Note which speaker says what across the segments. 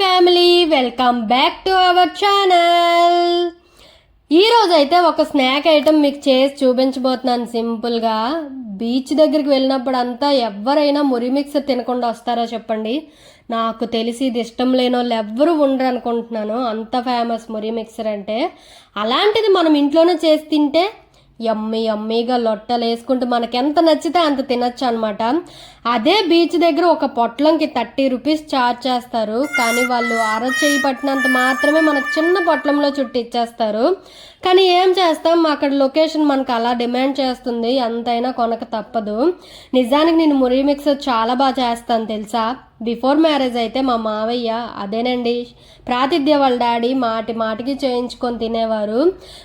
Speaker 1: Family welcome back to our channel ఈరోజైతే ఒక snack item మీకు చేసి చూపించబోతున్నాను సింపుల్గా. బీచ్ దగ్గరికి వెళ్ళినప్పుడు అంతా ఎవరైనా మురి మిక్సర్ తినకుండా వస్తారో చెప్పండి. నాకు తెలిసి ఇది ఇష్టం లేని వాళ్ళు ఎవ్వరూ ఉండరు అనుకుంటున్నాను. అంత ఫేమస్ మురి మిక్సర్ అంటే. అలాంటిది మనం ఇంట్లోనే చేసి తింటే ఎమ్మి ఎమ్మిగా లొట్టలు వేసుకుంటూ మనకి ఎంత నచ్చితే అంత తినచ్చు అనమాట అదే బీచ్ దగ్గర ఒక పొట్లంకి థర్టీ రూపీస్ చార్జ్ చేస్తారు. కానీ వాళ్ళు అరచేయి పట్టినంత మాత్రమే మనకు చిన్న పొట్లంలో చుట్టి ఇచ్చేస్తారు. కానీ ఏం చేస్తాం? అక్కడ లొకేషన్ మనకు అలా డిమాండ్ చేస్తుంది. ఎంతైనా కొనక తప్పదు. నిజానికి నేను మురి మిక్స్ చాలా బాగా చేస్తాను తెలుసా? బిఫోర్ మ్యారేజ్ అయితే మా మావయ్య అదేనండి. ప్రాతిథ్య వాళ్ళ డాడీ మాటి మాటికి చేయించుకొని తినేవారు.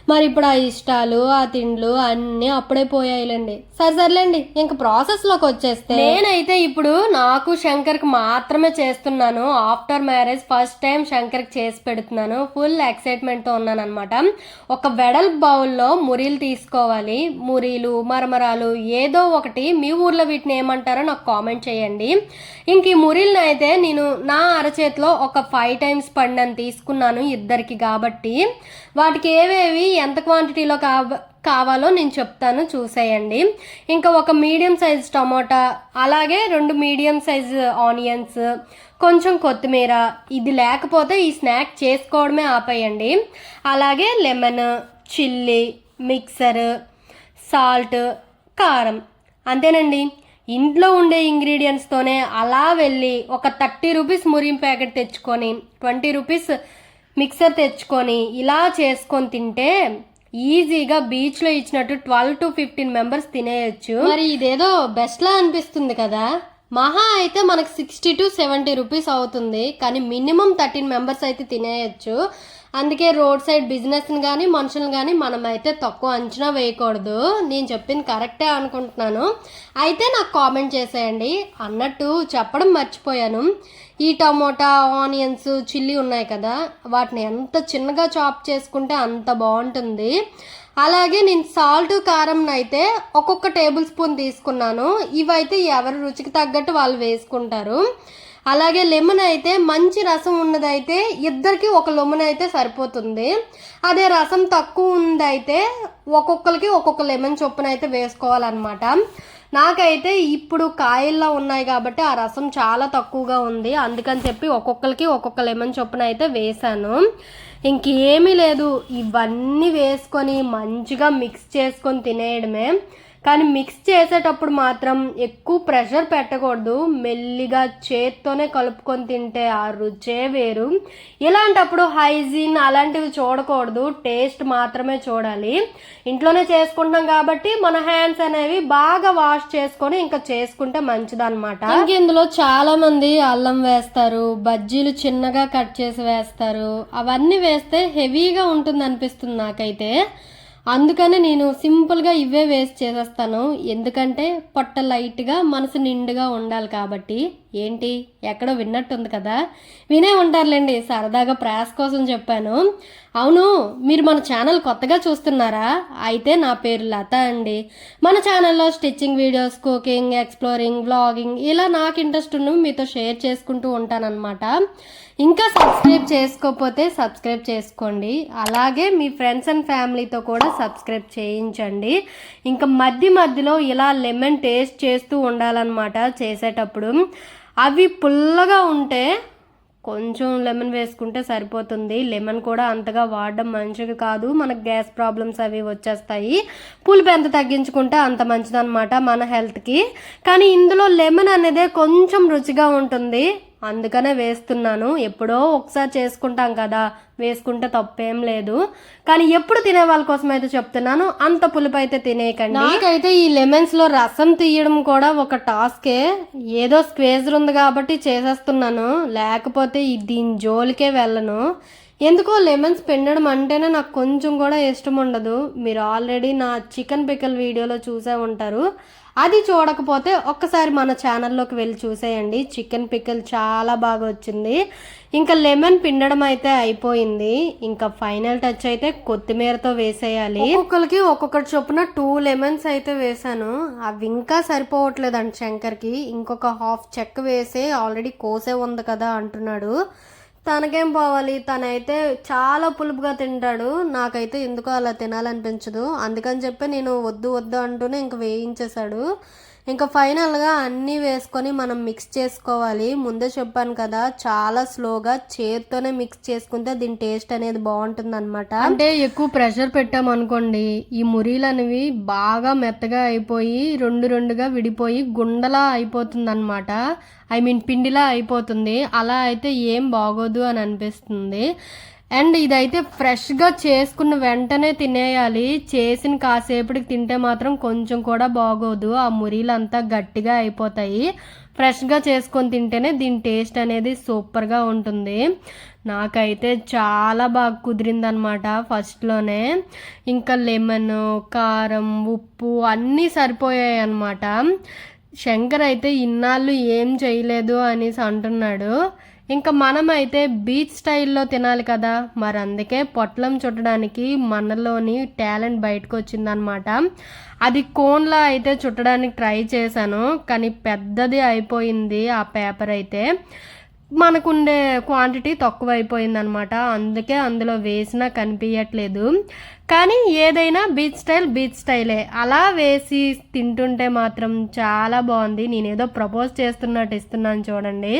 Speaker 1: మరి ఇప్పుడు ఆ ఇష్టాలు ఆ తిండ్లు అన్నీ అప్పుడే పోయాయిలండి. సరే సర్లేండి. ఇంక ప్రాసెస్లోకి వచ్చేస్తే నేనైతే ఇప్పుడు నాకు శంకర్కి మాత్రమే చేస్తున్నాను. ఆఫ్టర్ మ్యారేజ్ ఫస్ట్ టైం శంకర్కి చేసి పెడుతున్నాను. ఫుల్ ఎక్సైట్మెంట్తో ఉన్నాను అనమాట ఒక వెడల్ బౌల్లో మురీలు తీసుకోవాలి. మురీలు మరమరాలు ఏదో ఒకటి మీ ఊర్లో వీటిని ఏమంటారో నాకు కామెంట్ చేయండి. ఇంక ఈ మురీలను అయితే నేను నా అరచేతిలో ఒక ఫైవ్ టైమ్స్ పండని తీసుకున్నాను ఇద్దరికి కాబట్టి. వాటికి ఏవేవి ఎంత క్వాంటిటీలో కావ కావాలో నేను చెప్తాను చూసేయండి. ఇంకా ఒక మీడియం సైజ్ టమోటా అలాగే రెండు మీడియం సైజ్ ఆనియన్స్ కొంచెం కొత్తిమీర ఇది లేకపోతే ఈ స్నాక్ చేసుకోవడమే ఆపేయండి. అలాగే లెమన్ చిల్లీ మిక్సర్ సాల్ట్ కారం. అంతేనండి? ఇంట్లో ఉండే ఇంగ్రీడియంట్స్తోనే అలా వెళ్ళి ఒక థర్టీ రూపీస్ మురిం ప్యాకెట్ తెచ్చుకొని ట్వంటీ రూపీస్ మిక్సర్ తెచ్చుకొని ఇలా చేసుకొని తింటే ఈజీగా బీచ్లో ఇచ్చినట్టు ట్వెల్వ్ టు ఫిఫ్టీన్ మెంబర్స్ తినేయచ్చు. మరి ఇదేదో బెస్ట్లా అనిపిస్తుంది కదా. మహా అయితే మనకు సిక్స్టీ టు సెవెంటీ రూపీస్ అవుతుంది. కానీ మినిమం థర్టీన్ మెంబర్స్ అయితే తినేయచ్చు. అందుకే రోడ్ సైడ్ బిజినెస్ని కానీ మనుషులను కానీ మనం అయితే తక్కువ అంచనా వేయకూడదు. నేను చెప్పింది కరెక్టే అనుకుంటున్నాను. అయితే నాకు కామెంట్ చేసేయండి. అన్నట్టు చెప్పడం మర్చిపోయాను. ఈ టమోటా ఆనియన్స్ చిల్లీ ఉన్నాయి కదా వాటిని ఎంత చిన్నగా చాప్ చేసుకుంటే అంత బాగుంటుంది. అలాగే నేను సాల్ట్ కారం అయితే ఒక్కొక్క టేబుల్ స్పూన్ తీసుకున్నాను. ఇవైతే ఎవరి రుచికి తగ్గట్టు వాళ్ళు వేసుకుంటారు. అలాగే లెమన్ అయితే మంచి రసం ఉన్నదైతే ఇద్దరికి ఒక లెమన్ అయితే సరిపోతుంది. అదే రసం తక్కువ ఉందైతే ఒక్కొక్కరికి ఒక్కొక్క లెమన్ చొప్పున అయితే వేసుకోవాలన్నమాట. నాకైతే ఇప్పుడు కాయల్లో ఉన్నాయి కాబట్టి ఆ రసం చాలా తక్కువగా ఉంది. అందుకని చెప్పి ఒక్కొక్కరికి ఒక్కొక్క లెమన్ చొప్పున అయితే వేసాను ఇంకేమీ లేదు. ఇవన్నీ వేసుకొని మంచిగా మిక్స్ చేసుకొని తినేయడమే. కానీ మిక్స్ చేసేటప్పుడు మాత్రం ఎక్కువ ప్రెషర్ పెట్టకూడదు. మెల్లిగా చేత్తోనే కలుపుకొని తింటే ఆ రుచే వేరు. ఇలాంటప్పుడు హైజీన్ అలాంటివి చూడకూడదు. టేస్ట్ మాత్రమే చూడాలి. ఇంట్లోనే చేసుకుంటాం కాబట్టి మన హ్యాండ్స్ అనేవి బాగా వాష్ చేసుకొని ఇంకా చేసుకుంటే మంచిదన్నమాట. ఇంక ఇందులో చాలా మంది అల్లం వేస్తారు బజ్జీలు చిన్నగా కట్ చేసి వేస్తారు. అవన్నీ వేస్తే హెవీగా ఉంటుంది అనిపిస్తుంది నాకైతే. అందుకనే నేను సింపుల్గా ఇవే వేస్ట్ చేసేస్తాను. ఎందుకంటే పొట్ట లైట్గా మనసు నిండుగా ఉండాలి కాబట్టి. ఏంటి? ఎక్కడో విన్నట్టుంది కదా? వినే ఉంటారులేండి. సరదాగా ప్రయాస్ కోసం చెప్పాను. అవును మీరు మన ఛానల్ కొత్తగా చూస్తున్నారా? అయితే నా పేరు లత అండి. మన ఛానల్లో stitching videos cooking exploring vlogging ఇలా నాకు ఇంట్రెస్ట్ ఉన్న మీతో షేర్ చేసుకుంటూ ఉంటానన్నమాట. ఇంకా సబ్స్క్రైబ్ చేసుకోకపోతే సబ్స్క్రైబ్ చేసుకోండి. అలాగే మీ ఫ్రెండ్స్ అండ్ ఫ్యామిలీతో కూడా సబ్స్క్రైబ్ చేయించండి. ఇంకా మధ్య మధ్యలో ఇలా లెమన్ టేస్ట్ చేస్తూ ఉండాలన్నమాట చేసేటప్పుడు. అవి పుల్లగా ఉంటే కొంచెం లెమన్ వేసుకుంటే సరిపోతుంది. లెమన్ కూడా అంతగా వాడడం మంచిది కాదు. మనకు గ్యాస్ ప్రాబ్లమ్స్ అవి వచ్చేస్తాయి. పులుపు ఎంత తగ్గించుకుంటే అంత మంచిదన్నమాట మన హెల్త్కి. కానీ ఇందులో లెమన్ అనేది కొంచెం రుచిగా ఉంటుంది. అందుకనే వేస్తున్నాను. ఎప్పుడో ఒకసారి చేసుకుంటాం కదా. వేసుకుంటే తప్పేం లేదు. కానీ ఎప్పుడు తినే వాళ్ళ కోసం అయితే చెప్తున్నాను. అంత పులుపు అయితే తినేయకండి. నాకైతే ఈ లెమన్స్లో రసం తీయడం కూడా ఒక టాస్కే. ఏదో స్క్వేజర్ ఉంది కాబట్టి చేసేస్తున్నాను. లేకపోతే దీని జోలికే వెళ్ళను. ఎందుకో లెమన్స్ పిండడం అంటేనే నాకు కొంచెం కూడా ఇష్టం ఉండదు. మీరు ఆల్రెడీ నా చికెన్ పికల్ వీడియోలో చూసే ఉంటారు. అది చూడకపోతే ఒక్కసారి మన ఛానల్లోకి వెళ్ళి చూసేయండి. చికెన్ పికల్ చాలా బాగా వచ్చింది. ఇంకా లెమన్ పిండడం అయితే అయిపోయింది. ఇంకా ఫైనల్ టచ్ అయితే కొత్తిమీరతో వేసేయాలి. ఒక్కొక్కరికి ఒక్కొక్కటి చొప్పున టూ లెమన్స్ అయితే వేసాను. అవి ఇంకా సరిపోవట్లేదండి శంకర్కి. ఇంకొక హాఫ్ చెక్క వేసే ఆల్రెడీ కోసే ఉంది కదా అంటున్నాడు. తనకేం పోవాలి? తనైతే చాలా పులుపుగా తింటాడు. నాకైతే ఎందుకో అలా తినాలనిపించదు. అందుకని చెప్పి నేను వద్దు వద్దు అంటూనే ఇంక వేయించేశాడు. ఇంకా ఫైనల్గా అన్నీ వేసుకొని మనం మిక్స్ చేసుకోవాలి. ముందే చెప్పాను కదా చాలా స్లోగా చేత్తోనే మిక్స్ చేసుకుంటే దీని టేస్ట్ అనేది బాగుంటుంది అనమాట అంటే ఎక్కువ ప్రెషర్ పెట్టామనుకోండి ఈ మురీలు అనేవి బాగా మెత్తగా అయిపోయి రెండు రెండుగా విడిపోయి గుండలా అయిపోతుంది అనమాట ఐ మీన్ పిండిలా అయిపోతుంది. అలా అయితే ఏం బాగోదు అని అనిపిస్తుంది. అండ్ ఇదైతే ఫ్రెష్గా చేసుకున్న వెంటనే తినేయాలి. చేసిన కాసేపటికి తింటే మాత్రం కొంచెం కూడా బాగోదు. ఆ మురీలంతా గట్టిగా అయిపోతాయి. ఫ్రెష్గా చేసుకొని తింటేనే దీని టేస్ట్ అనేది సూపర్గా ఉంటుంది. నాకైతే చాలా బాగా కుదిరిందనమాట ఫస్ట్లోనే. ఇంకా లెమన్ కారం ఉప్పు అన్నీ సరిపోయాయి అనమాట శంకర్ అయితే ఇన్నాళ్ళు ఏం చేయలేదు అనేసి అంటున్నాడు. ఇంకా మనమైతే బీచ్ స్టైల్లో తినాలి కదా. మరి అందుకే పొట్లం చుట్టడానికి మనలోని టాలెంట్ బయటకు వచ్చిందనమాట అది కోన్లా అయితే చుట్టడానికి ట్రై చేశాను కానీ పెద్దది అయిపోయింది ఆ పేపర్ అయితే. మనకుండే క్వాంటిటీ తక్కువ అయిపోయిందనమాట అందుకే అందులో వేసినా కనిపించట్లేదు కానీ ఏదైనా బీచ్ స్టైల్ బీచ్ స్టైలే అలా వేసి తింటుంటే మాత్రం చాలా బాగుంది. నేనేదో ప్రపోజ్ చేస్తున్నట్టు ఇస్తున్నాను చూడండి.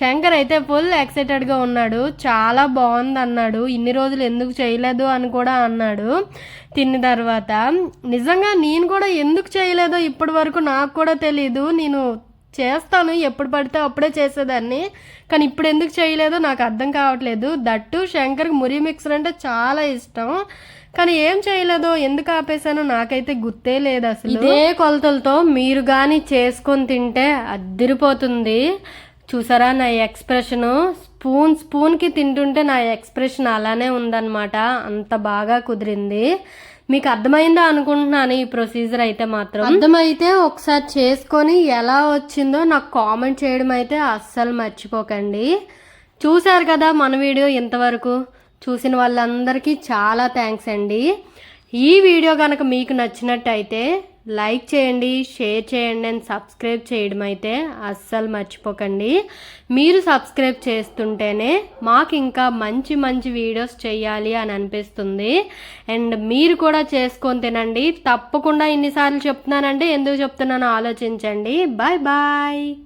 Speaker 1: శంకర్ అయితే ఫుల్ ఎక్సైటెడ్గా ఉన్నాడు. చాలా బాగుంది అన్నాడు ఇన్ని రోజులు ఎందుకు చేయలేదు అని కూడా అన్నాడు తిన్న తర్వాత. నిజంగా నేను కూడా ఎందుకు చేయలేదో ఇప్పటి వరకు నాకు కూడా తెలీదు. నేను చేస్తాను ఎప్పుడు పడితే అప్పుడే చేసేదాన్ని. కానీ ఇప్పుడు ఎందుకు చేయలేదో నాకు అర్థం కావట్లేదు. దట్టు శంకర్కి మురి మిక్సర్ అంటే చాలా ఇష్టం. కానీ ఏం చేయలేదో ఎందుకు ఆపేశానో నాకైతే గుర్తే లేదు అసలు. ఇదే కొలతలతో మీరు కానీ చేసుకొని తింటే అద్దిరిపోతుంది. చూసారా నా ఎక్స్ప్రెషను? స్పూన్ స్పూన్కి తింటుంటే నా ఎక్స్ప్రెషన్ అలానే ఉందన్నమాట. అంత బాగా కుదిరింది. మీకు అర్థమైందా అనుకుంటున్నాను ఈ ప్రొసీజర్ అయితే మాత్రం. అర్థమైతే ఒకసారి చేసుకొని ఎలా వచ్చిందో నాకు కామెంట్ చేయడం అయితే అస్సలు మర్చిపోకండి. చూశారు కదా మన వీడియో ఇంతవరకు? చూసిన వాళ్ళందరికీ చాలా థ్యాంక్స్ అండి. ఈ వీడియో కనుక మీకు నచ్చినట్టయితే లైక్ చేయండి షేర్ చేయండి అండ్ సబ్స్క్రైబ్ చేయడం అయితే అస్సలు మర్చిపోకండి. మీరు సబ్స్క్రైబ్ చేస్తుంటేనే మాకు ఇంకా మంచి మంచి వీడియోస్ చేయాలి అని అనిపిస్తుంది. అండ్ మీరు కూడా చేసుకొని తినండి. తప్పకుండా ఇన్నిసార్లు చెప్తున్నానంటే ఎందుకు చెప్తున్నానో ఆలోచించండి. Bye bye.